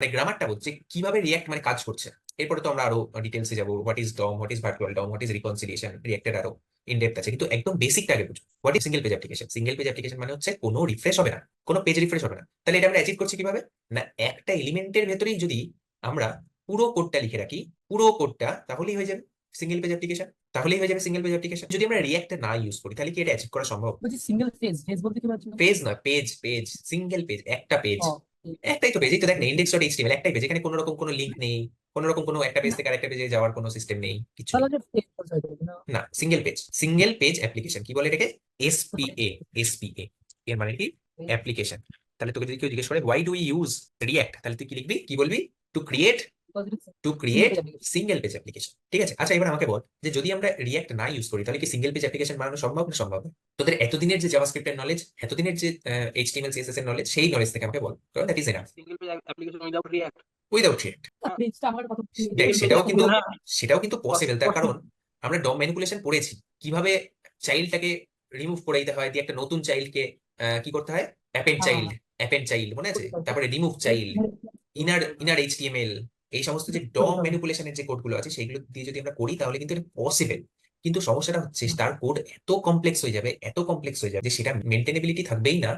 মানে গ্রামারটা বলছে কীভাবে রিয়াক্ট মানে কাজ করছে। এরপরে তো আমরা আরও ডিটেলসে যাব what is DOM what is virtual DOM what is reconciliation রিয়াক্টের আরও ইনডেপথ আছে। কিন্তু একদম বেসিকটা আগে বুঝো what is single page application single page application মানে হচ্ছে কোনো রিফ্রেশ হবে না কোনো পেজ রিফ্রেশ হবে না। তাহলে এটা আমরা অ্যাচিভ করছি কীভাবে? না একটা এলিমেন্টের ভেতরেই যদি আমরা পুরো কোডটা লিখে রাখি পুরো কোডটা তাহলেই হয়ে যাবে সিঙ্গেল পেজ অ্যাপ্লিকেশন তাহলেই হয়ে যাবে সিঙ্গেল পেজ অ্যাপ্লিকেশন যদি আমরা রিয়াক্ট না ইউজ করি তাহলে কি এটা অ্যাচিভ করা সম্ভব? সিঙ্গেল ফেজ ফেজ বলতে কি পেজ নয় পেজ পেজ সিঙ্গেল পেজ একটা পেজ একটাই তো পেজ এই তো দেখ না ইন্ডেক্স ডট এইচটিএমএল একটাই পেজ এখানে কোনো রকম কোনো লিংক নেই কোনো রকম কোনো একটা পেজ থেকে আরেকটা পেজে যাওয়ার কোনো সিস্টেম নেই কিছু না? না single page single page application কি বলে এটাকে? এসপিএ এসপিএ এর মানে কি? অ্যাপ্লিকেশন তাহলে তোকে যদি কেউ জিজ্ঞেস করে হোয়াই ডু ইউজ রিয়্যাক্ট তাহলে তুই কি লিখবি? কি বলবি? To create to create single page application. Single page application ঠিক আছে? আচ্ছা এবার আমাকে বল যে যদি আমরা রিয়াক্ট না ইউজ করি তাহলে কি সিঙ্গেল পেজ অ্যাপ্লিকেশন বানানো সম্ভব না সম্ভব? না? তোদের এতদিনের যে জাভাস্ক্রিপ্টের নলেজ এতদিনের যে এইচটিএমএল সিএসএস এর নলেজ সেই নলেজ থেকে আমাকে বল। কারণ that is enough single page application without React. Without React কথা দেখ সেটাও কিন্তু সেটাও কিন্তু পসিবল তার কারণ আমরা ডম ম্যানিপুলেশন পড়েছি। কীভাবে চাইল্ডটাকে রিমুভ করে দিতে হয় দিয়ে একটা নতুন চাইল্ডকে কি করতে হয়? অ্যাপেন্ড চাইল্ড অ্যাপেন্ড চাইল্ড মনে আছে? তারপরে remove child inner inner HTML এই সমস্ত যে ডম ম্যানিপুলেশনের যে কোডগুলো আছে সেগুলো দিয়ে যদি আমরা করি তাহলে কিন্তু এটা পসিবল কিন্তু সমস্যাটা হচ্ছে তার কোড এত কমপ্লেক্স হয়ে যাবে এত কমপ্লেক্স হয়ে যাবে যে সেটা মেনটেনেবিলিটি থাকবেই না।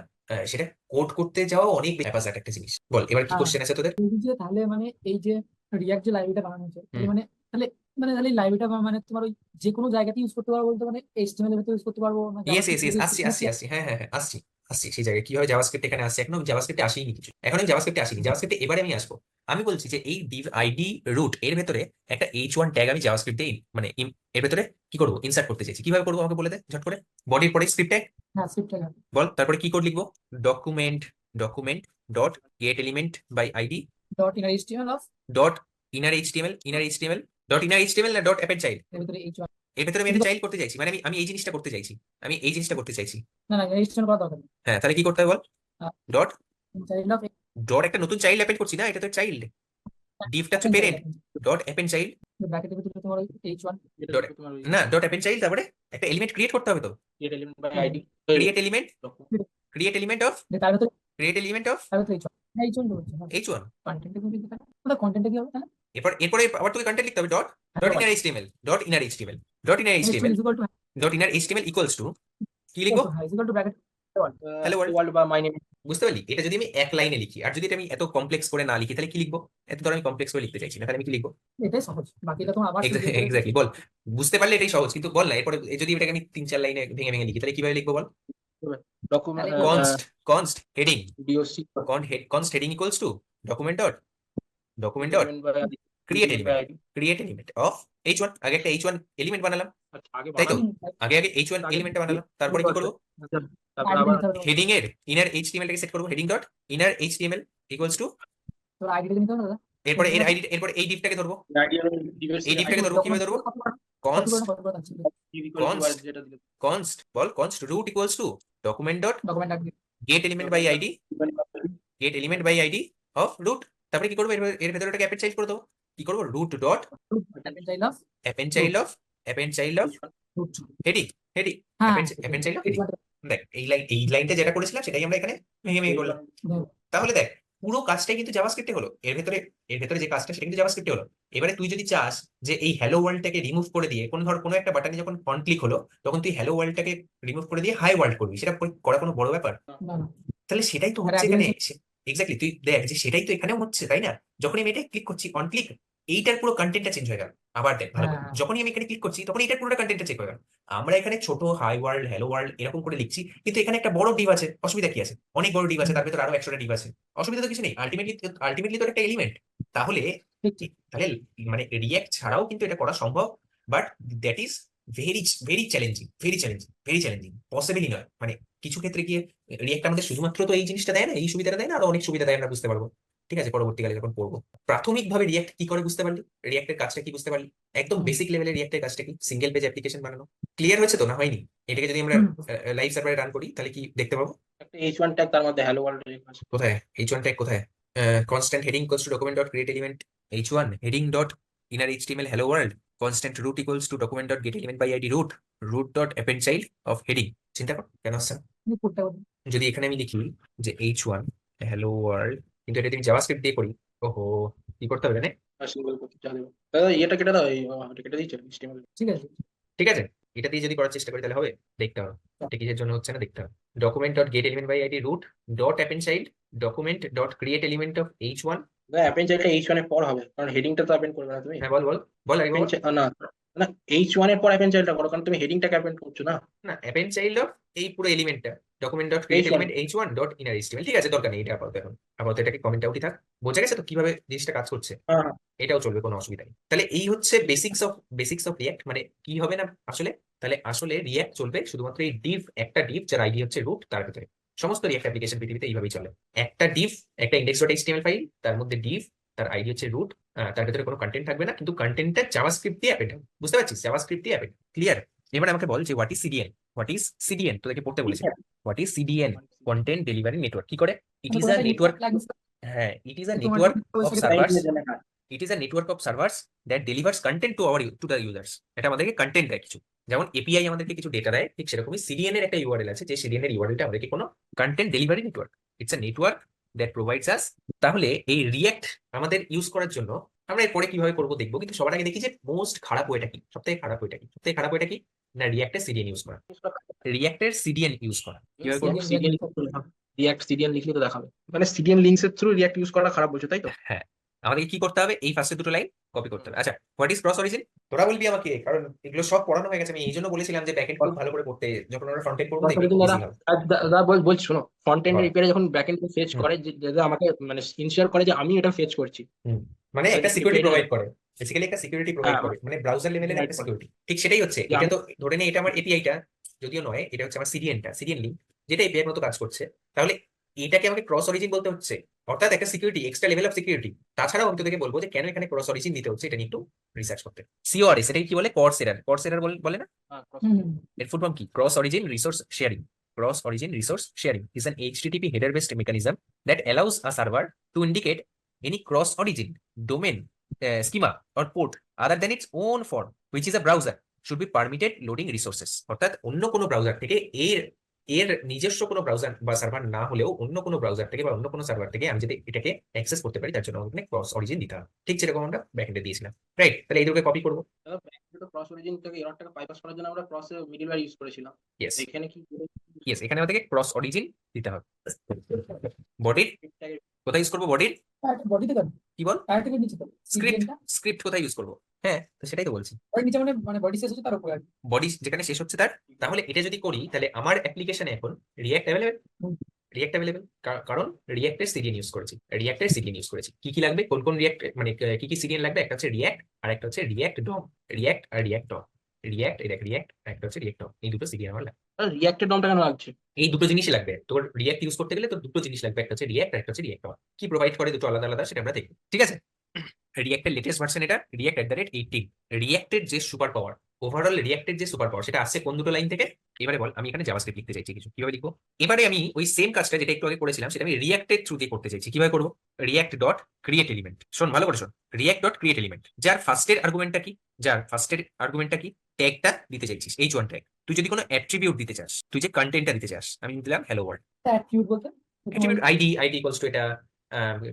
সেটা কোড করতে যাওয়া অনেক ব্যাপার একটা জিনিস। বল এবার কি হ্যাঁ। কোশ্চেন আছে তোদের? যে তাহলে মানে এই যে রিয়াক্ট যে লাইব্রেরিটা বানানো হয়েছে মানে তাহলে মানে তাহলে লাইব্রেরিটা মানে তোমার ওই যে কোনো জায়গাতে ইউজ করতে পারব বলতে মানে এইচটিএমএল এর ভিতরে ইউজ করতে পারব না ইয়েস ইয়েস ইয়েস আসছি আসছি আসছি। হ্যাঁ হ্যাঁ হ্যাঁ আসছি। আসছি সেই জায়গায়। কীভাবে জাভাস্ক্রিপ্ট এখানে আসছে? এখনও জাভাস্ক্রিপ্টে আসেনি কিছু। এখন জাভাস্ক্রিপ্টে আসিনি জাভাস্ক্রিপ্টে এবারে আমি আসব। আমি বলছি যে এই ডিভ আইডি রুট এর ভেতরে একটা এইচ ওয়ান ট্যাগ আমি জাভাস্ক্রিপ্টে মানে এর ভেতরে কি করব? ইনসার্ট করতে চাইছি। কীভাবে করব আমাকে বলে দে ঝট করে? বডির পরে স্ক্রিপ্ট ট্যাগ হ্যাঁ বল তারপরে কি কোড লিখব? Document document dot get element by ID dot in HTML of dot inner HTML inner HTML dot inner HTML না ডট অ্যাপেন্ড চাইল্ড এর ভিতরে আমি একটা চাইল্ড করতে চাইছি। মানে আমি আমি এই জিনিসটা করতে চাইছি। আমি এই জিনিসটা করতে চাইছি। না না এইচটিএমএল করা দরকার নেই। হ্যাঁ তাহলে কি করতে হবে বল। ডট। চাইল্ড অফ ডট একটা নতুন চাইল্ড অ্যাপেন্ড করছি না এটা তো চাইল্ড ডিফটা হচ্ছে পেরেন্ট ডট অ্যাপেন্ড চাইল্ড ব্র্যাকেটের ভিতরে তোমার এইচ ওয়ান যেটা Dot- হচ্ছে তোমার ওই না ডট অ্যাপেন্ড চাইল্ড তারপরে একটা এলিমেন্ট ক্রিয়েট করতে হবে তো। Create element by ID. Create element create element of তার ভিতরে ক্রিয়েট এলিমেন্ট অফ তার ভিতরে এইচ ওয়ান হ্যাঁ এইচ ওয়ান বলছি হ্যাঁ। এইচ ওয়ান কন্টেন্টে কি পারে ওটা কন্টেন্টে কি হবে তাহলে? এরপর এরপরে আবার তোকে কন্টেন্ট লিখতে হবে dot dot inner HTML dot inner HTML dot inner HTML dot inner HTML equals to কি লিখব? to bracket Uh, বা my name. বুঝতে পারলি? এটা যদি আমি এক লাইনে লিখি আর যদি এটা আমি এত কমপ্লেক্স করে না লিখি তাহলে কি লিখব? এত ধর আমি কমপ্লেক্স করে লিখতে চাইছি না তাহলে আমি কি লিখব? এটাই সহজ বাকিটা তোমার আবার এক্স্যাক্টলি বল। বুঝতে পারলে এটাই সহজ কিন্তু বল না এরপরে যদি এটাকে আমি তিন চার লাইনে ভেঙে ভেঙে লিখি তাহলে কীভাবে লিখব বল? Document. তাহলে uh, const const const heading con to document heading create element by element ID. create element of h1 আগে একটা h1 এলিমেন্ট বানালাম আচ্ছা, আগে তাই তো? আগে আগে h1 আগে এলিমেন্টটা বানালাম তারপরে কি করব। হেডিং এর ইনার html টাকে সেট করব heading dot inner html equals to? এরপরে এর আইডি এরপরে এই ডিপটাকে ধরবো এই ডিপটাকে ধরবো কীভাবে ধরবো. যেটা দিলে const ball const root equals to document dot document আগে get element by id get element by id of root তারপরে কি করব? এর ভেতরে এটাকে অ্যাপেন্ড চাইল্ড করে দেবো। কি করব? Root dot append child of append child of. Heading heading append- append child দেখ এই লাইন এই লাইনটা যেটা করেছিলাম সেটাই আমরা এখানে ভেঙে ভেঙে করলাম। তাহলে দেখ পুরো কাজটাই কিন্তু জাভাস্ক্রিপ্টে হলো। এর ভেতরে এর ভেতরে যে কাজটা সেটা কিন্তু জাভাস্ক্রিপ্টে হলো। এবারে তুই যদি চাস যে এই হ্যালো ওয়ার্ল্ডটাকে রিমুভ করে দিয়ে কোন ধর কোনো একটা বাটনে যখন ফন্ট ক্লিক হলো তখন তুই হ্যালো ওয়ার্ল্ডটাকে রিমুভ করে দিয়ে হাই ওয়ার্ল্ড করবি। সেটা করা কোনো বড় ব্যাপার। তাহলে সেটাই তো হচ্ছে এখানে। এক্স্যাক্টলি তুই দেখ যে সেটাই তো এখানেও হচ্ছে তাই না? যখন আমি এটা ক্লিক করছি অন ক্লিক এইটার পুরো কন্টেন্টটা চেঞ্জ হয়ে গেল। আবার দেখ ভালো। হ্যাঁ। যখনই আমি এখানে ক্লিক করছি তখন এটার পুরোটা কন্টেন্টটা চেক হয়ে গেল। আমরা এখানে ছোট হাই ওয়ার্ল্ড হ্যালো ওয়ার্ল্ড এরকম করে লিখছি কিন্তু এখানে একটা বড় ডিভ আছে অসুবিধা কি আছে? অনেক বড় ডিভ আছে তার ভেতরে আরও একশোটা ডিভ আছে। অসুবিধা তো কিছু নেই। আলটিমেটলি আলটিমেটলি তো একটা এলিমেন্ট তাহলে। তাহলে মানে রিয়াক্ট ছাড়াও কিন্তু এটা করা সম্ভব but that is very very challenging very challenging very challenging পসিবলই নয়। মানে কিছু ক্ষেত্রে গিয়ে রিয়াক্ট আমাদের শুধুমাত্র তো এই জিনিসটা দেয় না এই সুবিধাটা দেয় না আরও অনেক সুবিধা দেয় আমরা বুঝতে পারব। ঠিক আছে? পরবর্তীকালে যখন পড়ব। প্রাথমিকভাবে রিয়াক্ট কি করে বুঝতে পারলি? রিয়াক্টের কাজটা কি বুঝতে পারলি? একদম। বেসিক লেভেলের রিয়াক্টের কাজটা কি? সিঙ্গেল পেজ অ্যাপ্লিকেশন বানানো। ক্লিয়ার হয়েছে তো? না হয়নি? এটাকে যদি আমরা লাইভ সার্ভারে রান করি তাহলে কি দেখতে পাবো? একটা H1 tag তার মধ্যে world কোথায়? এইচ ওয়ান ট্যাগ কোথায়? Constant heading to document dot create element H one heading dot hello চিন্তা কর কেন আসছে না? তুমি কোডটা বলো। যদি এখানে আমি লিখি যে এইচ ওয়ান হ্যালো ওয়ার্ল্ড কিন্তু এটা যদি আমি জাভাস্ক্রিপ্ট দিয়ে করি ওহো কি করতে হবে করতে দাদা এটা কেটে দাও এটা কেটে দিয়েছে ঠিক আছে। ঠিক আছে? এটা দিয়ে যদি করার চেষ্টা করি তাহলে হবে? দেখতে হবে। এটা কিসের জন্য হচ্ছে না দেখতে হবে। Document dot get element by ID root dot append child document dot create element of H one দাদা অ্যাপেন্ড চাইল্ডটা এইচ ওয়ানের পর হবে কারণ হেডিংটা তো অ্যাপেন্ড করবে না তুমি। হ্যাঁ বল বল। বল না না এইচ ওয়ানের পর অ্যাপেন্ড চাইল্ডটা করো কারণ তুমি হেডিংটাকে অ্যাপেন্ড করছ না। না অ্যাপেন্ড চাইল্ড অফ এই পুরো এলিমেন্টটা document dot create element H one dot inner HTML ঠিক আছে দরকার নেই এটা আপাতত এখন। আপাতত এটাকে কমেন্ট আউটই থাক। বোঝা গেছে তো কীভাবে জিনিসটা কাজ করছে? হ্যাঁ এটাও চলবে কোনো অসুবিধা নেই। তাহলে এই হচ্ছে basics of basics of React মানে কি হবে না আসলে? তাহলে আসলে রিয়াক্ট চলবে শুধুমাত্র এই ডিভ একটা ডিভ যার আইডি হচ্ছে রুট তার ভিতরে। সমস্ত রিয়াক্ট অ্যাপ্লিকেশন পৃথিবীতে এইভাবেই চলে। একটা ডিভ একটা ইন্ডেক্স ডট এইচটিএমএল ফাইল তার মধ্যে ডিভ তার আইডি হচ্ছে রুট তার ভিতরে কোনো কন্টেন্ট থাকবে না কিন্তু কন্টেন্টটা জাভাস্ক্রিপ্ট দিয়ে অ্যাপেন্ড বুঝতে পারছিস? জাভাস্ক্রিপ্ট দিয়ে অ্যাপেন্ড ক্লিয়ার এবার আমাকে বল যে what is CDN what is CDN তোদেরকে পড়তে বলেছি। What is CDN content delivery network কি করে? ইট ইজ আ নেটওয়ার্ক হ্যাঁ it is a network of servers it is a network of servers that delivers content to our to the users এটা আমাদেরকে content দেয় কিছু। যেমন API আমাদেরকে কিছু ডেটা দেয় ঠিক সেরকমই সিডিএন এর একটা ইউআরএল আছে যে সিডিএন এর ইউআরএলটা আমাদেরকে কোনো content delivery network it's a network that provides us তাহলে এই রিয়েক্ট আমাদের ইউজ করার জন্য আমরা এরপরে কীভাবে করব দেখব কিন্তু সবার আগে দেখি যে মোস্ট খারাপ ওয়েটা কি? সবথেকে খারাপ ওয়েটা কি? সবথেকে খারাপ ওয়েটা কি? না রিয়াক্টের সিডিএন ইউজ করা। রিয়াক্টের সিডিএন ইউজ করা। কীভাবে করব? সিডিএন রিয়াক্ট সিডিএন লিখলে তো দেখাবে। মানে সিডিএন লিঙ্কস এর থ্রু রিয়াক্ট ইউজ করাটা খারাপ বলছো তাই তো? হ্যাঁ। আমাদেরকে কি করতে হবে? এই ফার্স্টে দুটো লাইন কপি করতে হবে। আচ্ছা হোয়াট ইজ ক্রস অরিজিন তোরা বলবি আমাকে কারণ এগুলো সব পড়ানো হয়ে গেছে। আমি এই জন্য বলেছিলাম যে ব্যাকএন্ড খুব ভালো করে পড়তে যখন আমরা ফ্রন্ট এন্ড করব দাদা বলছি শোনো। Front end. এপিআই যখন ব্যাক এন্ড ফেচ করে যে যে আমাকে মানে ইনশিওর করে যে আমি এটা ফেচ করছি। মানে একটা সিকিউরিটি প্রোভাইড করে। বেসিক্যালি একটা সিকিউরিটি প্রোভাইড হ্যাঁ, করে। মানে ব্রাউজার লেভেলের একটা সিকিউরিটি ঠিক সেটাই হচ্ছে। এটা তো ধরে নেই এটা আমার এপিআইটা যদিও নয় এটা হচ্ছে আমার সিডিএনটা সিডিএন লিঙ্ক যেটা এপিআই মতো কাজ করছে। তাহলে এটাকে আমাকে ক্রস অরিজিন বলতে হচ্ছে। অর্থাৎ একটা security extra level of security তাছাড়াও আমি তোদেরকে বলব যে কেন এখানে ক্রস অরিজিন দিতে হচ্ছে এটা নিয়ে একটু রিসার্চ করতে। সিওআরএস এটাকে কি বলে? কর্স এরার কর্স এরার বলে না? হ্যাঁ, cross হুম। এর ফুল ফর্ম কি? Cross origin resource sharing cross origin resource sharing is an HTTP header based mechanism that allows a server to indicate any cross origin domain uh, schema or port other than its own form which is a browser should be permitted loading resources. অর্থাৎ অন্য কোনো browser থেকে এর এর নিজস্ব কোনো browser বা server না হলেও অন্য কোনো ব্রাউজার থেকে বা অন্য কোনো সার্ভার থেকে আমি যদি এটাকে অ্যাক্সেস করতে পারি তার জন্য আমাকে ক্রস অরিজিন দিতে হবে। ঠিক যেরকম আমরা ব্যাকএন্ডে দিয়েছিলাম। রাইট তাহলে এই দুটোকে কপি করব। ক্রস অরিজিন থেকে এররটাকে বাইপাস করার জন্য আমরা ক্রস মিডলওয়্যার ইউজ করেছিলাম। ইয়েস এখানে কি ইয়েস এখানে আমাদেরকে ক্রস অরিজিন দিতে হবে। বডির কোথায় ইউজ করব বডির বডিতে কি বল? নিচে স্ক্রিপ্ট স্ক্রিপ্ট কোথায় ইউজ করব? হ্যাঁ তো সেটাই তো বলছি। ওই নিচে মানে মানে বডি শেষ হচ্ছে তার উপরে বডি যেখানে শেষ হচ্ছে তার তাহলে এটা যদি করি তাহলে আমার অ্যাপ্লিকেশনে এখন রিয়াক্ট অ্যাভেলেবেল। রিয়াক্ট অ্যাভেলেবেল কারণ রিয়াক্টের সিডিএন ইউজ করেছি। রিয়াক্টের সিডিএন ইউজ করেছি। কি কি লাগবে? কোন কোন রিয়াক্ট মানে কি কি সিডিএন লাগবে? একটা হচ্ছে রিয়াক্ট আর একটা হচ্ছে রিয়াক্ট ডম রিয়াক্ট আর রিয়াক্ট ডম রিয়াক্ট এটা রিয়াক্ট আর একটা হচ্ছে রিয়াক্ট ডম এই দুটো সিডিএন আমার লাগবে। রিয়াক্টেড ডমটা কেন লাগছে। এই দুটো জিনিসই লাগবে। তোর রিয়াক্ট ইউজ করতে গেলে তোর দুটো জিনিস লাগবে। একটা হচ্ছে রিয়াক্ট একটা হচ্ছে রিয়াক্ট কি প্রোভাইড করে দুটো আলাদা আলাদা, সেটা আমরা দেখব। ঠিক আছে? রিয়াক্টের লেটেস্ট ভার্সন এটা React at the rate eighteen রিয়াক্টের যে সুপার পাওয়ার ওভারঅল রিয়াক্টের যে সুপার পাওয়ার সেটা আসছে কোন দুটো লাইন থেকে? এবারে বল, আমি এখানে জাভাস্ক্রিপ্ট লিখতে চাইছি কিছু। কীভাবে লিখব? এবারে আমি ওই সেম কাজটা যেটা একটু আগে করেছিলাম, সেটা আমি রিয়াক্টের থ্রু দিয়ে করতে চাইছি। কীভাবে করব? রিয়াক্ট ডট ক্রিয়েট এলিমেন্ট শোন, ভালো করে শোন। রিয়াক্ট ডট ক্রিয়েট এলিমেন্ট যার ফার্স্টের আর্গুমেন্টটা কি? যার ফার্স্টের আর্গুমেন্টটা কি? ট্যাগটা দিতে চাইছিস। এইচ ওয়ান ট্যাগ তুই যদি কোনো অ্যাট্রিবিউট দিতে চাস তুই যে কন্টেন্টটা দিতে চাস আমি দিলাম হ্যালো ওয়ার্ল্ড অ্যাট্রিবিউট বলতে? Attribute ID ID equals to এটা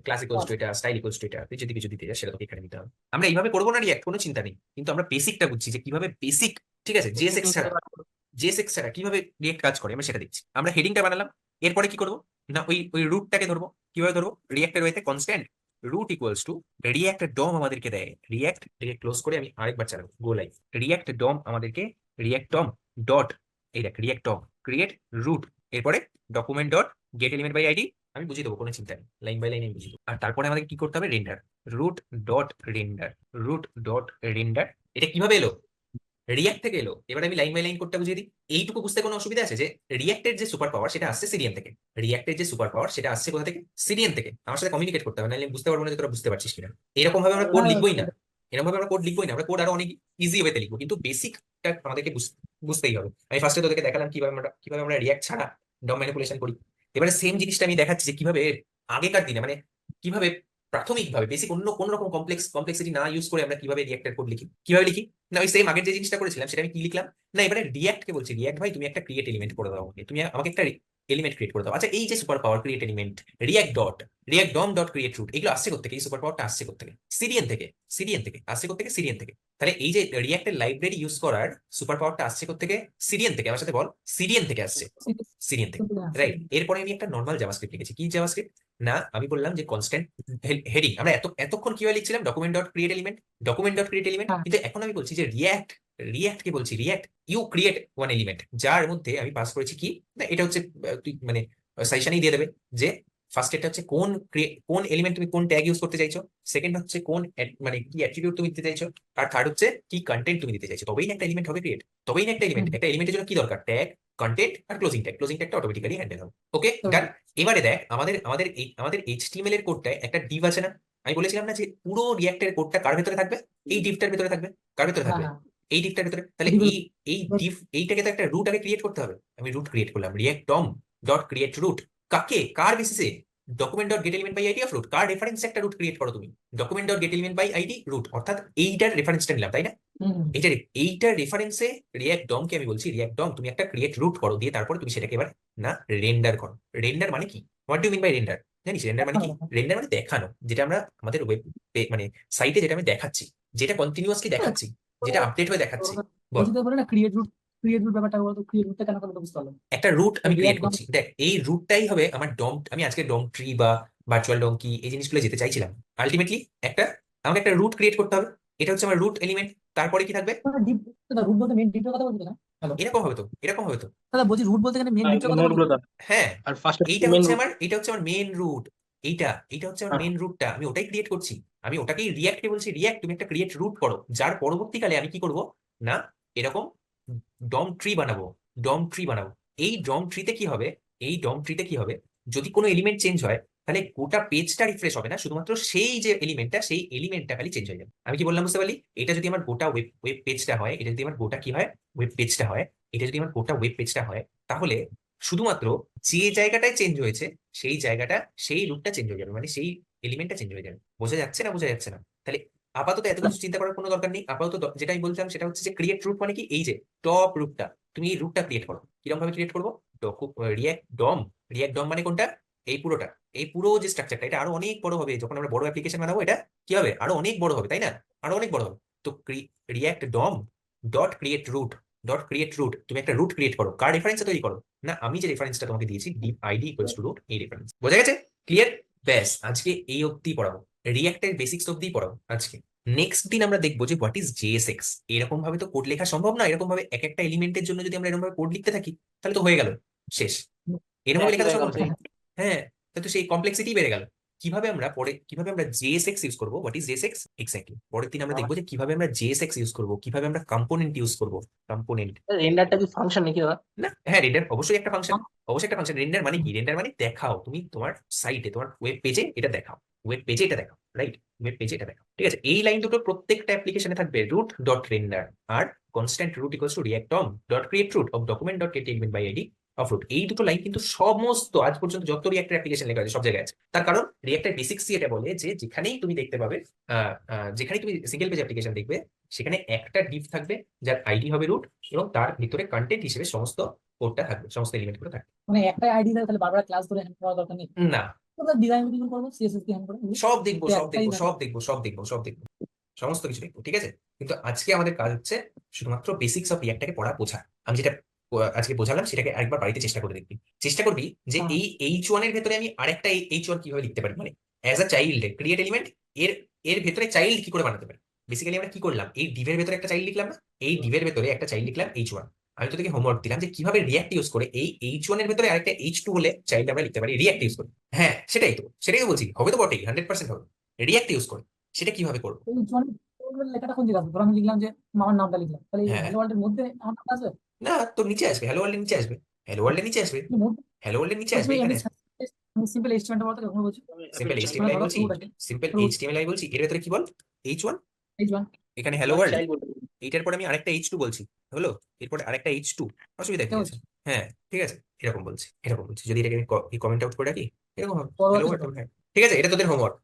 ক্লাস ইকুয়ালস টু এটা স্টাইল ইকুয়ালস টু এটা তুই যদি কিছু দিতে চাস সেটা তোকে এখানে দিতে হবে। আমরা এইভাবে করব না রিয়াক্ট কোনো চিন্তা নেই। কিন্তু আমরা বেসিকটা বুঝছি যে কীভাবে বেসিক ঠিক আছে? জেএসএক্স ছাড়া জেএসএক্স ছাড়া কীভাবে রিয়াক্ট কাজ করে আমরা সেটা দেখছি। আমরা হেডিংটা বানালাম এরপরে কি করব? না ওই ওই রুটটাকে ধরবো। কীভাবে ধরবো? রিয়াক্টের ওয়েতে constant root equals to React DOM আমাদেরকে দেয়। রিয়াক্ট ক্লোজ করে আমি আরেকবার চালাবো গো লাইভ রিয়াক্ট ডম আমাদেরকে রিয়াক্ট ডম ডট এই দেখ রিয়েক্ট ডম ক্রিয়েট রুট এরপরে document dot get element by ID আমি বুঝিয়ে দেবো কোনো চিন্তা নেই লাইন বাই লাইন আমি বুঝিয়ে দেবো। আর তারপরে আমাদের কি করতে হবে? Render root dot render root dot render এটা কীভাবে এলো? রিয়াক্ট থেকে এলো। এবার আমি লাইন বাই লাইন করতে বুঝিয়ে দিই। এইটুকু বুঝতে কোনো অসুবিধা আছে যে রিয়াক্টের যে সুপার পাওয়ার সেটা আসছে সিরিয়ান থেকে। রিয়াক্টের যে সুপার পাওয়ার সেটা আসছে কোথা থেকে? সিরিয়ান থেকে। আমার সাথে কমিউনিকেট করতে হবে নাহলে আমি বুঝতে পারব না যে তোরা বুঝতে পারছিস কিনা। এরকম ভাবে আমরা কোড হ্যাঁ, লিখবোই না। এরকম ভাবে আমরা কোড লিখবোই না। আমরা কোড আরও অনেক ইজি ওয়েতে লিখব। কিন্তু বেসিকটা আমাদেরকে বুঝতেই হবে। আমি ফার্স্টে তোদেরকে দেখালাম কীভাবে আমরা কীভাবে আমরা রিয়াক্ট ছাড়া ডম ম্যানিপুলেশন করি। এবারে সেম জিনিসটা আমি দেখাচ্ছি যে কীভাবে আগেকার দিনে মানে কীভাবে প্রাথমিকভাবে বেসিক অন্য কোন রকম কমপ্লেক্স কমপ্লেক্সিটি না ইউজ করে আমরা কীভাবে রিয়াক্টের কোড লিখি। কীভাবে লিখি? না, ওই সেম আগের যে জিনিসটা করেছিলাম, সেটা আমি কি লিখলাম? না, এবারে রিয়াক্টকে বলছি। রিয়াক্ট ভাই, তুমি একটা ক্রিয়েট এলিমেন্ট করে দাও তুমি আমাকে একটা এলিমেন্ট ক্রিয়েট করে দাও। আচ্ছা এই যে super power create element React dot React DOM dot create root এগুলো আসছে কোথেকে এই সুপার পাওয়ারটা আসছে কোথেকে সিরিয়ান থেকে সিরিয়ান থেকে আসছে কোথেকে সিরিয়ান থেকে। তাহলে এই যে রিয়াক্টের লাইব্রেরি ইউজ করার সুপার পাওয়ারটা আসছে কোথেকে সিরিয়ান থেকে আমার সাথে বল। সিরিয়ান থেকে আসছে। সিরিয়ান থেকে রাইট এরপরে আমি একটা নর্মাল জাভাস্ক্রিপ্ট লিখেছি। কি জাভাস্ক্রিপ্ট না আমি বললাম যে কনস্ট্যান্ট হেডিং আমরা এত এতক্ষণ কীভাবে লিখছিলাম? Document dot create element document dot create element. কিন্তু এখন আমি বলছি যে রিয়াক্ট রিয়াক্ট কে বলছি? React you create one element যার মধ্যে আমি পাস করেছি কি? না এটা হচ্ছে তুই মানে সাজেশনই দিয়ে দেবে যে ফার্স্ট এটা হচ্ছে কোন কোন এলিমেন্ট তুমি কোন ট্যাগ ইউজ করতে চাইছো? সেকেন্ড হচ্ছে কোন মানে কি অ্যাট্রিবিউট তুমি দিতে চাইছো? আর থার্ড হচ্ছে কি কন্টেন্ট তুমি দিতে চাইছো? তবেই না একটা এলিমেন্ট হবে ক্রিয়েট তবেই না একটা এলিমেন্ট একটা এলিমেন্টের জন্য কি দরকার? ট্যাগ কন্টেন্ট আর ক্লোজিং ট্যাগ ক্লোজিং ট্যাগটা অটোমেটিক্যালি হ্যান্ডেল হবে। ওকে. ডান এবারে দেখ আমাদের আমাদের এই আমাদের এইচটিএমএল এর কোডটায় একটা ডিভ আছে না? আমি বলেছিলাম না যে পুরো রিঅ্যাক্টের কোডটা কার ভেতরে থাকবে? এই ডিভটার ভেতরে থাকবে। কার ভেতরে থাকবে? হ্যাঁ। এই ডিভটার ভেতরে তাহলে এই এই ডিভ এইটাকে তো একটা রুট আগে ক্রিয়েট করতে হবে। আমি রুট ক্রিয়েট করলাম React DOM dot create root কাকে? কার বেসিসে document dot get element by ID of root কার রেফারেন্সে একটা রুট ক্রিয়েট করো তুমি। Document dot get element by ID root অর্থাৎ এইটার রেফারেন্সটা নিলাম তাই না? হুম। এইটার এইটার রেফারেন্সে রিয়াক্ট ডম কে আমি বলছি রিয়াক্ট ডম তুমি একটা ক্রিয়েট রুট করো দিয়ে তারপরে তুমি সেটাকে এবার না রেন্ডার করো। রেন্ডার মানে কি? What do mean by render জানিস রেন্ডার মানে কি? রেন্ডার মানে দেখানো যেটা আমরা আমাদের ওয়েব মানে সাইটে যেটা আমি দেখাচ্ছি যেটা কন্টিনিউয়াসলি দেখাচ্ছি। যেটা আপডেট হয়ে দেখাচ্ছি। বল। বলছি বলে না ক্রিয়েট রুট ক্রিয়েট রুট ব্যাপারটা বলতো ক্রিয়েট রুটটা কেন করল বুঝতে পারলাম একটা রুট আমি ক্রিয়েট করছি। দেখ এই রুটটাই হবে আমার ডম আমি আজকে ডম ট্রি বা ভার্চুয়াল ডম কি এই জিনিসগুলো যেতে চাইছিলাম। আলটিমেটলি একটা আমাকে একটা রুট ক্রিয়েট করতে হবে। এটা হচ্ছে আমার রুট এলিমেন্ট তারপরে কি থাকবে? রুট বলতে মেন কথা না? এরকম হবে তো এরকম হবে তো। দাদা বলছি রুট বলতে এখানে মেন ডিপটার কথা হ্যাঁ আর ফার্স্ট এইটা হচ্ছে আমার এটা হচ্ছে আমার মেন রুট এইটা এইটা হচ্ছে আমার। মেন রুটটা আমি ওটাই ক্রিয়েট করছি। আমি ওটাকেই রিয়াক্টে বলছি রিয়াক্ট তুমি একটা ক্রিয়েট রুট করো। যার পরবর্তীকালে আমি কি করব? না এরকম ডম ট্রি বানাবো ডম ট্রি বানাবো। এই ডম ট্রিতে কি হবে? এই ডম ট্রিতে কি হবে? যদি কোনো এলিমেন্ট চেঞ্জ হয় তাহলে গোটা পেজটা রিফ্রেশ হবে না শুধুমাত্র সেই যে এলিমেন্টটা সেই এলিমেন্টটা খালি চেঞ্জ হয়ে যাবে। আমি কি বললাম বুঝতে পারলি? এটা যদি আমার গোটা ওয়েব ওয়েব পেজটা হয় এটা যদি আমার গোটা কি হয়? ওয়েব পেজটা হয় এটা যদি আমার গোটা ওয়েব পেজটা হয় তাহলে শুধুমাত্র যে জায়গাটায় চেঞ্জ হয়েছে, সেই জায়গাটা, সেই রুটটা চেঞ্জ হয়ে যাবে মানে সেই এলিমেন্টটা চেঞ্জ হয়ে যাবে। বোঝা যাচ্ছে না, বোঝা যাচ্ছে না? তাহলে আপাতত এত কিছু চিন্তা করার কোনো দরকার নেই। আপাতত যেটা আমি বলছিলাম সেটা হচ্ছে যে ক্রিয়েট রুট মানে কি? এই যে টপ রুটটা তুমি এই রুটটা ক্রিয়েট করো। কীরকম ভাবে ক্রিয়েট করব রিয়াক্ট ডম রিয়াক্ট ডম মানে কোনটা? এই পুরোটা। এই পুরো যে স্ট্রাকচারটা এটা আরও অনেক বড় হবে। যখন আমরা বড় অ্যাপ্লিকেশন বানাবো, এটা কি হবে? আরও অনেক বড় হবে, তাই না? আরও অনেক বড় হবে। তো React DOM dot create root dot create root তুমি একটা রুট ক্রিয়েট করো কার রেফারেন্সে তৈরি করো? না আমি যে রেফারেন্সটা তোমাকে দিয়েছি div ID equals to root এই রেফারেন্স বোঝা গেছে? ক্লিয়ার ব্যাস আজকে এই অবধি পড়াবো। রিয়াক্টের বেসিক্স অবধি পড়াবো আজকে। নেক্সট দিন আমরা দেখব যে হোয়াট ইজ জেএসএক্স এরকম ভাবে তো কোড লেখা সম্ভব না এরকম ভাবে এক একটা এলিমেন্টের জন্য যদি আমরা এরকম ভাবে কোড লিখতে থাকি তাহলে তো হয়ে গেল। শেষ। এরকম লেখা তো সম্ভব হ্যাঁ তাহলে তো সেই কমপ্লেক্সিটি বেড়ে গেল। কীভাবে আমরা পরে কীভাবে আমরা জেএসএক্স ইউজ করব? হোয়াট ইজ জেএসএক্স এক্স্যাক্টলি পরের দিন আমরা দেখব যে কীভাবে আমরা জেএসএক্স ইউজ করব কীভাবে আমরা কম্পোনেন্ট ইউজ করব। কম্পোনেন্ট রেন্ডারটা কি ফাংশন নাকি না হ্যাঁ রেন্ডার অবশ্যই একটা ফাংশন অবশ্যই একটা ফাংশন রেন্ডার মানে কি? রেন্ডার মানে দেখাও। তুমি তোমার সাইটে তোমার ওয়েব পেজে এটা দেখাও। ওয়েব পেজে এটা দেখাও রাইট ওয়েব পেজে এটা দেখাও। ঠিক আছে? এই লাইন দুটো প্রত্যেকটা অ্যাপ্লিকেশনে থাকবে root dot render R constant root equals to React DOM dot create root of document dot get element by ID of root এই দুটো লাইন কিন্তু সমস্ত আজ পর্যন্ত যত রিয়াক্টের অ্যাপ্লিকেশন লেখা আছে সব জায়গায় আছে। তার কারণ রিয়াক্টের বেসিক্সই এটা বলে যে যেখানেই তুমি দেখতে পাবে যেখানেই তুমি সিঙ্গেল পেজ অ্যাপ্লিকেশন দেখবে সেখানে একটা ডিপ থাকবে যার আইডি হবে রুট এবং তার ভিতরে কন্টেন্ট হিসেবে সমস্ত কোডটা থাকবে সমস্ত এলিমেন্টগুলো থাকবে। মানে একটাই আইডি দেয় তাহলে বারবার ক্লাস ধরে হ্যান্ড করার দরকার নেই? না। ডিজাইন করব সিএসএস কি হ্যান্ড করব সব দেখব সব দেখব সব দেখব সব দেখব সব দেখব। সমস্ত কিছু দেখব ঠিক আছে? কিন্তু আজকে আমাদের কাজ হচ্ছে শুধুমাত্র বেসিক্স অফ রিয়াক্টটাকে পড়া বোঝা। আমি যেটা আজকে বোঝালাম সেটাকে আরেকবার বাড়িতে চেষ্টা করে দেখবি। চেষ্টা করবি যে হ্যাঁ। এই এইচ ওয়ানের ভেতরে আমি আরেকটা এইচ ওয়ান কীভাবে লিখতে পারি? মানে as a child create element এর এর ভেতরে চাইল্ড কি করে বানাতে পারি? বেসিক্যালি আমরা কি করলাম? এই ডিভের ভেতরে একটা চাইল্ড লিখলাম না? এই ডিভের ভেতরে একটা চাইল্ড লিখলাম এইচ ওয়ান আমি তোদেরকে হোমওয়ার্ক দিলাম যে কীভাবে রিয়াক্ট ইউজ করে এই এইচ ওয়ানের ভেতরে আরেকটা এইচ টু হলে চাইল্ড আমরা লিখতে পারি রিয়াক্ট ইউজ করে। হ্যাঁ সেটাই তো সেটাই বলছি। হবে তো বটেই হান্ড্রেড পার্সেন্ট হবে। রিয়াক্ট ইউজ করে সেটা কীভাবে করব? লেখাটা কোন জায়গা ধরো আমি লিখলাম যে মামার নামটা লিখলাম। তাহলে হ্যাঁ। মধ্যে আমার নামটা না তোর নিচে আসবে হ্যালো ওয়ার্ল্ডের নিচে আসবে হ্যালো ওয়ার্ল্ডের নিচে আসবে হ্যালো ওয়ার্ল্ডের নিচে আসবে এখানে আমি সিম্পল এইচটিএমএল বলতে কখনো বলছি সিম্পল এইচটিএমএল ধরো বলছি সিম্পল এইচটিএমএল আমি বলছি এর ভেতরে কি বল? এইচ ওয়ান এইচ ওয়ান এখানে হ্যালো ওয়ার্ল্ড Child এইটার পরে আমি আরেকটা এইচ টু বলছি হলো? এরপরে আরেকটা এইচ টু অসুবিধা কি আছে? হ্যাঁ ঠিক আছে এরকম বলছি এরকম বলছি। যদি এটাকে আমি কমেন্ট আউট করে রাখি এরকম হবে। হ্যালো ওয়ার্ল্ড ঠিক আছে এটা তোদের হোমওয়ার্ক